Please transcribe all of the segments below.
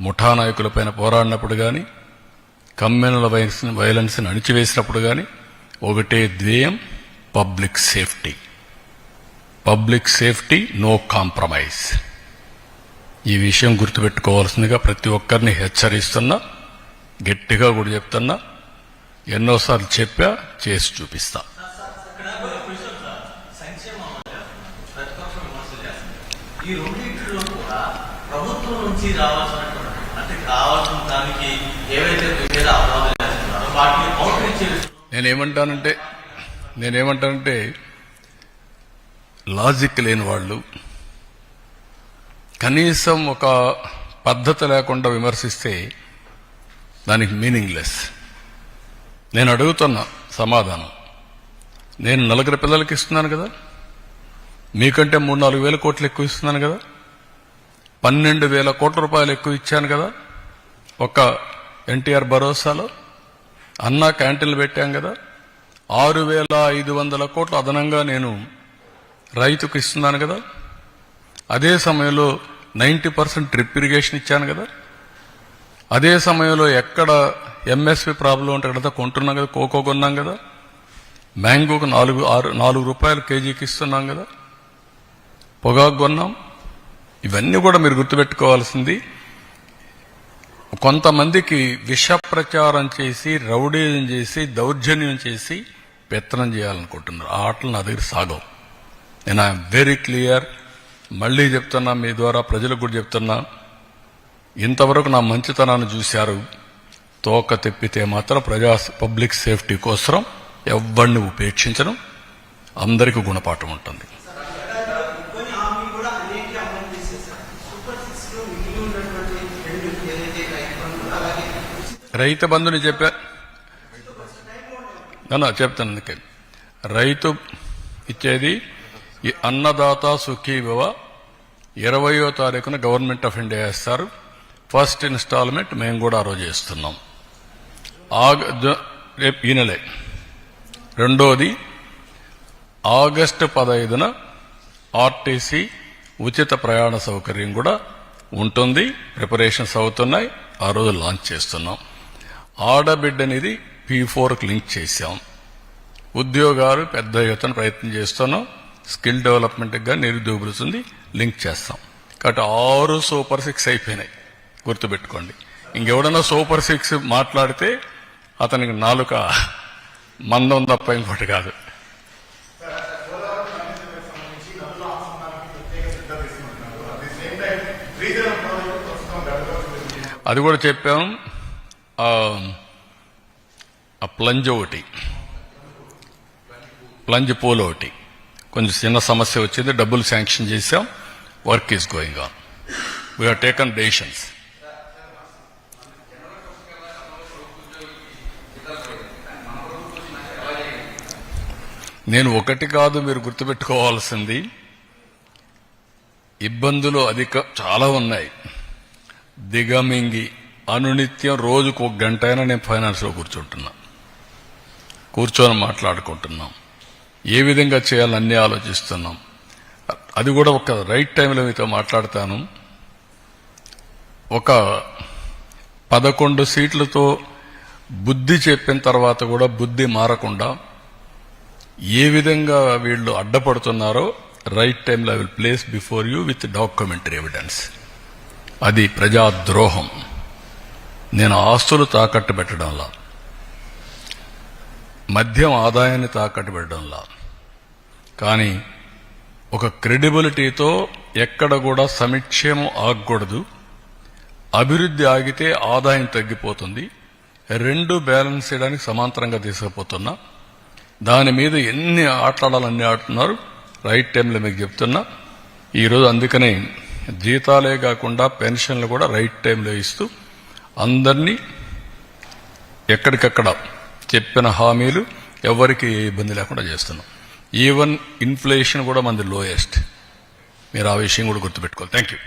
ముఠా నాయకులపైన పోరాడినప్పుడు కానీ communal violence వైలెన్స్ని అణిచివేసినప్పుడు కానీ ఒకటే ధ్యేయం public safety. Public safety no compromise. ఈ విషయం గుర్తుపెట్టుకోవాల్సిందిగా ప్రతి ఒక్కరిని హెచ్చరిస్తున్నా గట్టిగా కూడా చెప్తున్నా ఎన్నోసార్లు చెప్పా చేసి చూపిస్తా. ఈ రెండింటిలో కూడా ప్రభుత్వం నుంచి రావాల్సినటువంటి కావాల్సిన దానికి ఏవైతే మీద వాటిని నేనేమంటానంటే నేనేమంటానంటే లాజిక్ లేని వాళ్ళు కనీసం ఒక పద్ధతి లేకుండా విమర్శిస్తే దానికి మీనింగ్లెస్. నేను అడుగుతున్నా సమాధానం నేను నలుగురు పిల్లలకి ఇస్తున్నాను కదా మీకంటే మూడు నాలుగు వేల కోట్లు ఎక్కువ ఇస్తున్నాను కదా పన్నెండు వేల కోట్ల రూపాయలు ఎక్కువ ఇచ్చాను కదా ఒక ఎన్టీఆర్ భరోసాలో అన్నా క్యాంటీన్లు పెట్టాం కదా. ఆరు వేల ఐదు వందల కోట్లు అదనంగా నేను రైతుకు ఇస్తున్నాను కదా. అదే సమయంలో నైంటీ పర్సెంట్ డ్రిప్ ఇరిగేషన్ ఇచ్చాను కదా. అదే సమయంలో ఎక్కడ ఎంఎస్పి ప్రాబ్లం ఉంటే అక్కడ కొంటున్నాం కదా. కోకో కొన్నాం కదా. మ్యాంగోకు నాలుగు ఆరు నాలుగు రూపాయలు కేజీకి ఇస్తున్నాం కదా. పొగాకు కొన్నాం. ఇవన్నీ కూడా మీరు గుర్తుపెట్టుకోవాల్సింది. కొంతమందికి విష ప్రచారం చేసి రౌడీజం చేసి దౌర్జన్యం చేసి పెత్తనం చేయాలనుకుంటున్నారు. ఆ ఆటలు నా దగ్గర సాగవు. నేను ఐఎమ్ వెరీ క్లియర్. మళ్ళీ చెప్తున్నా మీ ద్వారా ప్రజలకు కూడా చెప్తున్నా. ఇంతవరకు నా మంచితనాన్ని చూశారు. తోక తెప్పితే మాత్రం ప్రజా పబ్లిక్ సేఫ్టీ కోసం ఎవరిని ఉపేక్షించడం అందరికీ గుణపాఠం ఉంటుంది. రైతు బంధుని చెప్పా. చెప్తాను అందుకే. రైతు ఇచ్చేది ఈ అన్నదాత సుఖీభవ ఇరవయో తారీఖున గవర్నమెంట్ ఆఫ్ ఇండియా వేస్తారు. ఫస్ట్ ఇన్స్టాల్మెంట్ మేము కూడా ఆ రోజు ఇస్తున్నాం ఆగ జ- రేపు ఈ నెలే. రెండోది ఆగస్టు పదహైదున ఆర్టీసీ ఉచిత ప్రయాణ సౌకర్యం కూడా ఉంటుంది. ప్రిపరేషన్స్ అవుతున్నాయి. ఆ రోజు లాంచ్ చేస్తున్నాం. ఆడబిడ్డ అనేది పీ ఫోర్కి లింక్ చేశాం. ఉద్యోగాలు పెద్ద ఎత్తున ప్రయత్నం చేస్తున్నాం. స్కిల్ డెవలప్మెంట్గా నిరుద్యోగులుతుంది లింక్ చేస్తాం. కాబట్టి ఆరు సూపర్ సిక్స్ అయిపోయినాయి. గుర్తుపెట్టుకోండి. ఇంకెవడన్నా సూపర్ సిక్స్ మాట్లాడితే అతనికి నాలుక మందం తప్ప ఇంకోటి కాదు. అది కూడా చెప్పాం. ప్లంజ్ ఒకటి. ప్లంజ్ పూల్ ఒకటి. కొంచెం చిన్న సమస్య వచ్చింది డబ్బులు శాంక్షన్ చేశాం work is going on. We are taken decisions నేను ఒకటి కాదు మీరు గుర్తుపెట్టుకోవాల్సింది. ఇబ్బందులు అధిక చాలా ఉన్నాయి. దిగమింగి అనునిత్యం రోజుకు ఒక గంట అయినా నేను ఫైనాన్స్లో కూర్చుంటున్నా. కూర్చొని మాట్లాడుకుంటున్నాం. ఏ విధంగా చేయాలని అన్నీ ఆలోచిస్తున్నాం. అది కూడా ఒక రైట్ టైంలో మీతో మాట్లాడతాను. ఒక పదకొండు సీట్లతో బుద్ధి చెప్పిన తర్వాత కూడా బుద్ధి మారకుండా ఏ విధంగా వీళ్ళు అడ్డపడుతున్నారో రైట్ టైంలో I will place before you with documentary evidence. అది ప్రజాద్రోహం. నేను ఆస్తులు తాకట్టు పెట్టడంలా. మద్యం ఆదాయాన్ని తాకట్టు పెట్టడంలా. కానీ ఒక క్రెడిబిలిటీతో ఎక్కడ కూడా సమిక్షేమం ఆగకూడదు. అభివృద్ధి ఆగితే ఆదాయం తగ్గిపోతుంది. రెండు బ్యాలెన్స్ చేయడానికి సమాంతరంగా తీసుకుపోతున్నా. దాని మీద ఎన్ని ఆటలాడాలన్నీ ఆడుతున్నారు? రైట్ టైంలో మీకు చెప్తున్నా. ఈరోజు అందుకనే జీతాలే కాకుండా పెన్షన్లు కూడా రైట్ టైంలో ఇస్తూ అందరినీ ఎక్కడికక్కడ చెప్పిన హామీలు ఎవరికి ఏ ఇబ్బంది లేకుండా చేస్తున్నాం. ఈవెన్ ఇన్ఫ్లేషన్ కూడా మనది లోయెస్ట్ మీరు ఆ విషయం కూడా గుర్తుపెట్టుకోవాలి. థ్యాంక్ యూ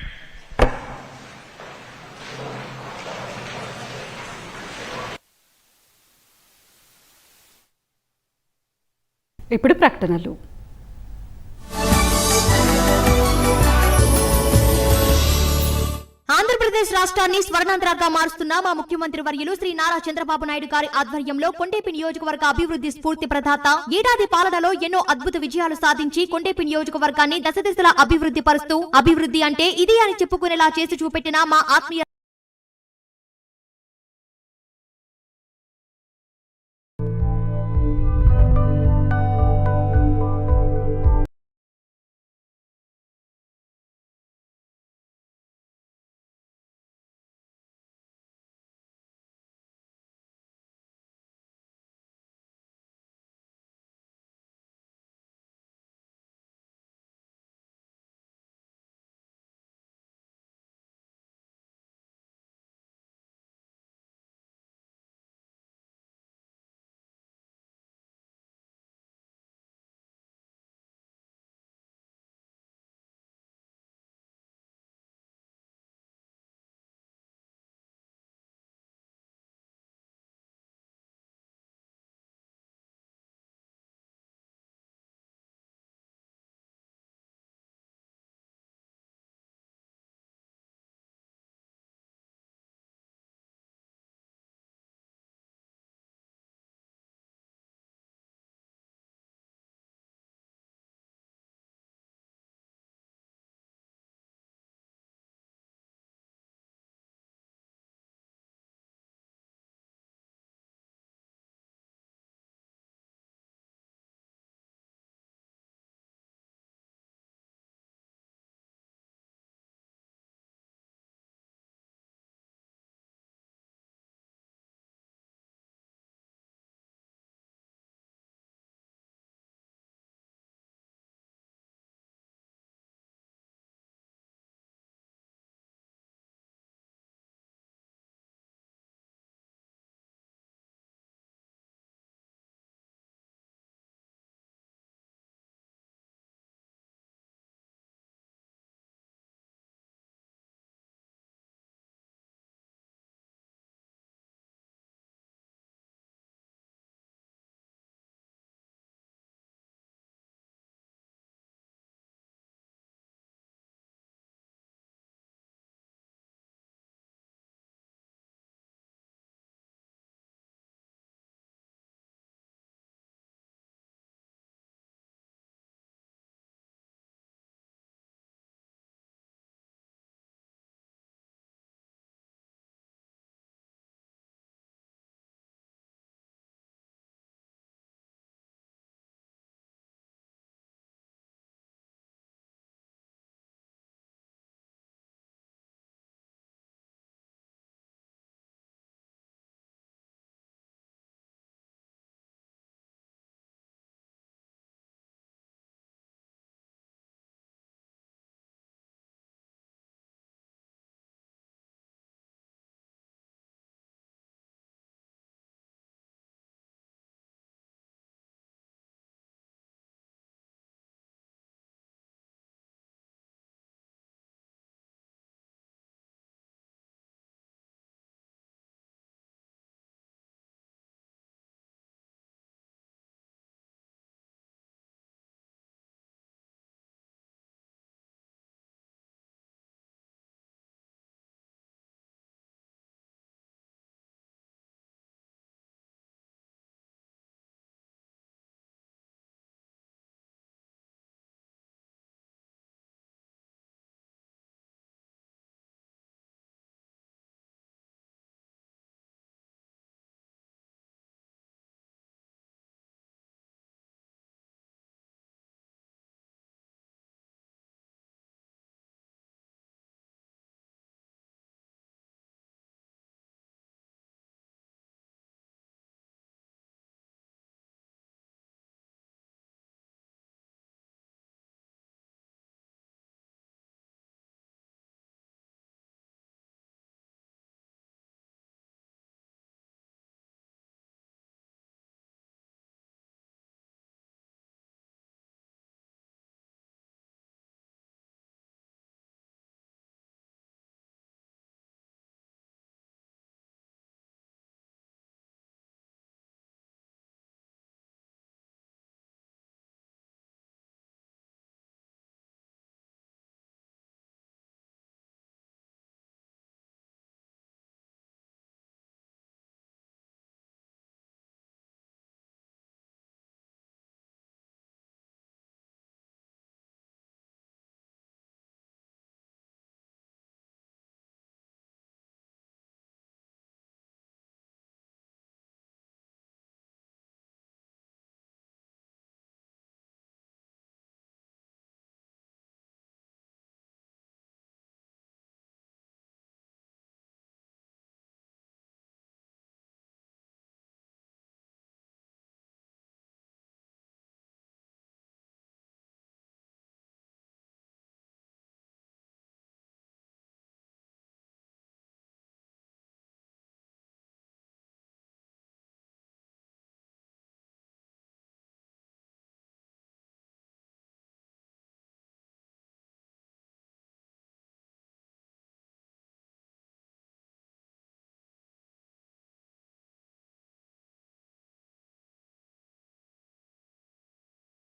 ఇప్పుడు ప్రకటనలు. ఆంధ్రప్రదేశ్ రాష్ట్రాన్ని స్వర్ణాంధ్రగా మారుస్తున్న మా ముఖ్యమంత్రి వర్యులు శ్రీ నారా చంద్రబాబు నాయుడు గారి ఆధ్వర్యంలో కొండేపి నియోజకవర్గ అభివృద్ధి స్ఫూర్తి ప్రదాత ఏడాది పాలనలో ఎన్నో అద్భుత విజయాలు సాధించి కొండేపి నియోజకవర్గాన్ని దశ దశదిశలా అభివృద్ధి పరుస్తూ అభివృద్ధి అంటే ఇది అని చెప్పుకునేలా చేసి చూపెట్టిన మా ఆత్మీయ